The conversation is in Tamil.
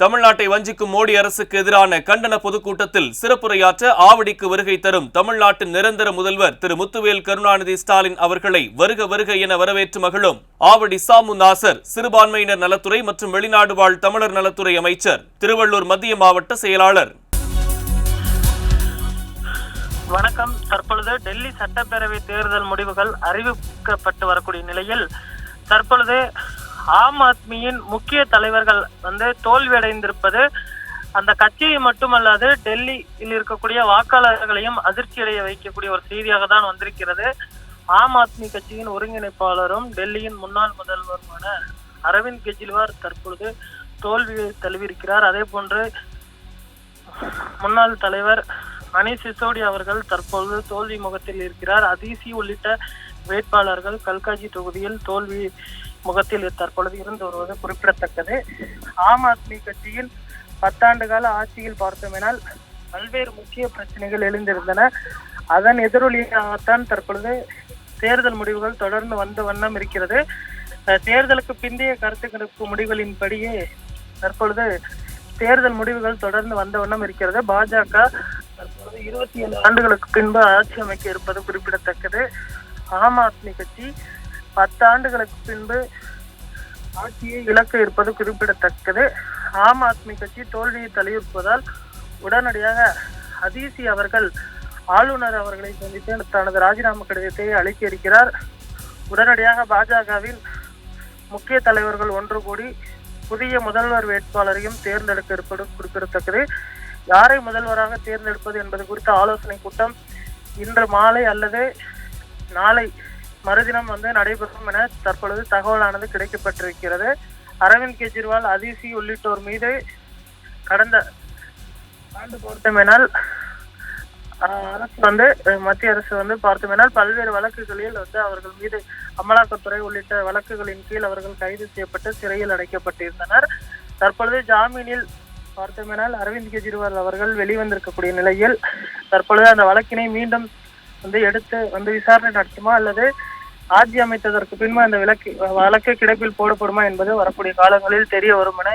தமிழ்நாட்டை வஞ்சிக்கும் மோடி அரசுக்கு எதிரான கண்டன பொதுக்கூட்டத்தில் சிறப்புரையாற்ற ஆவடிக்கு வருகை தரும் தமிழ்நாட்டின் நிரந்தர முதல்வர் திரு முத்துவேல் கருணாநிதி ஸ்டாலின் அவர்களை வருக வருக என வரவேற்று மகிழும் ஆவடி சாமு நாசர் சிறுபான்மையினர் நலத்துறை மற்றும் வெளிநாடு வாழ் தமிழர் நலத்துறை அமைச்சர் திருவள்ளூர் மத்திய மாவட்ட செயலாளர். வணக்கம். தற்பொழுது டெல்லி சட்டப்பேரவை தேர்தல் முடிவுகள் அறிவிக்கப்பட்டு வரக்கூடிய நிலையில் தற்பொழுது ஆம் ஆத்மியின் முக்கிய தலைவர்கள் வந்து தோல்வியடைந்திருப்பது அந்த கட்சியை மட்டுமல்லாது டெல்லியில் இருக்கக்கூடிய வாக்காளர்களையும் அதிர்ச்சியடைய வைக்கக்கூடிய ஒரு செய்தியாக தான் வந்திருக்கிறது. ஆம் ஆத்மி கட்சியின் ஒருங்கிணைப்பாளரும் டெல்லியின் முன்னாள் முதல்வருமான அரவிந்த் கெஜ்ரிவால் தற்பொழுது தோல்வியை தழுவியிருக்கிறார். அதே போன்று முன்னாள் தலைவர் மணிஷ் சிசோடி அவர்கள் தற்பொழுது தோல்வி முகத்தில் இருக்கிறார். அதிசி உள்ளிட்ட வேட்பாளர்கள் கல்காஜி தொகுதியில் தோல்வி முகத்தில் தற்பொழுது இருந்து வருவது குறிப்பிடத்தக்கது. ஆம் ஆத்மி கட்சியில் பத்தாண்டு கால ஆட்சியில் பார்த்தோமெனால் பல்வேறு முக்கிய பிரச்சனைகள் எழுந்திருந்தன. அதன் எதிரொலியாகத்தான் தற்பொழுது தேர்தல் முடிவுகள் தொடர்ந்து வந்த வண்ணம் இருக்கிறது. தேர்தலுக்கு பிந்தைய கருத்து கணிப்பு முடிவுகளின்படியே தற்பொழுது தேர்தல் முடிவுகள் தொடர்ந்து வந்த வண்ணம் இருக்கிறது. பாஜக தற்பொழுது இருபத்தி ஏழு ஆண்டுகளுக்கு பின்பு ஆட்சி அமைக்க இருப்பது குறிப்பிடத்தக்கது. ஆம் ஆத்மி கட்சி பத்து ஆண்டுகளுக்கு பின்பு ஆட்சியை இழக்க இருப்பது குறிப்பிடத்தக்கது. ஆம் ஆத்மி கட்சி தோல்வியை தழுவிருப்பதால் உடனடியாக அதீசி அவர்கள் ஆளுநர் அவர்களை சந்தித்து தனது ராஜினாமா கடிதத்தை அளிக்க இருக்கிறார். உடனடியாக பாஜகவில் முக்கிய தலைவர்கள் ஒன்று கூடி புதிய முதல்வர் வேட்பாளரையும் தேர்ந்தெடுக்க இருப்பது குறிப்பிடத்தக்கது. யாரை முதல்வராக தேர்ந்தெடுப்பது என்பது குறித்த ஆலோசனை கூட்டம் இன்று மாலை அல்லது நாளை மறுதினம் வந்து நடைபெறும் என தற்பொழுது தகவலானது கிடைக்கப்பட்டிருக்கிறது. அரவிந்த் கெஜ்ரிவால் அதிசி உள்ளிட்டோர் மீது கடந்த ஆண்டு பொறுத்தமேனால் அரசு வந்து மத்திய அரசு வந்து பார்த்தோம்னால் பல்வேறு வழக்குகளில் வந்து அவர்கள் மீது அமலாக்கத்துறை உள்ளிட்ட வழக்குகளின் கீழ் அவர்கள் கைது செய்யப்பட்டு சிறையில் அடைக்கப்பட்டிருந்தனர். தற்பொழுது ஜாமீனில் பார்த்தோமேனால் அரவிந்த் கெஜ்ரிவால் அவர்கள் வெளிவந்திருக்கக்கூடிய நிலையில் தற்பொழுது அந்த வழக்கினை மீண்டும் வந்து எடுத்து வந்து விசாரணை நடத்துமா அல்லது ஆட்சி அமைத்ததற்கு பின்பு அந்த விலக்கு வழக்கு கிடப்பில் போடப்படுமா என்பது வரக்கூடிய காலங்களில் தெரிய வரும் என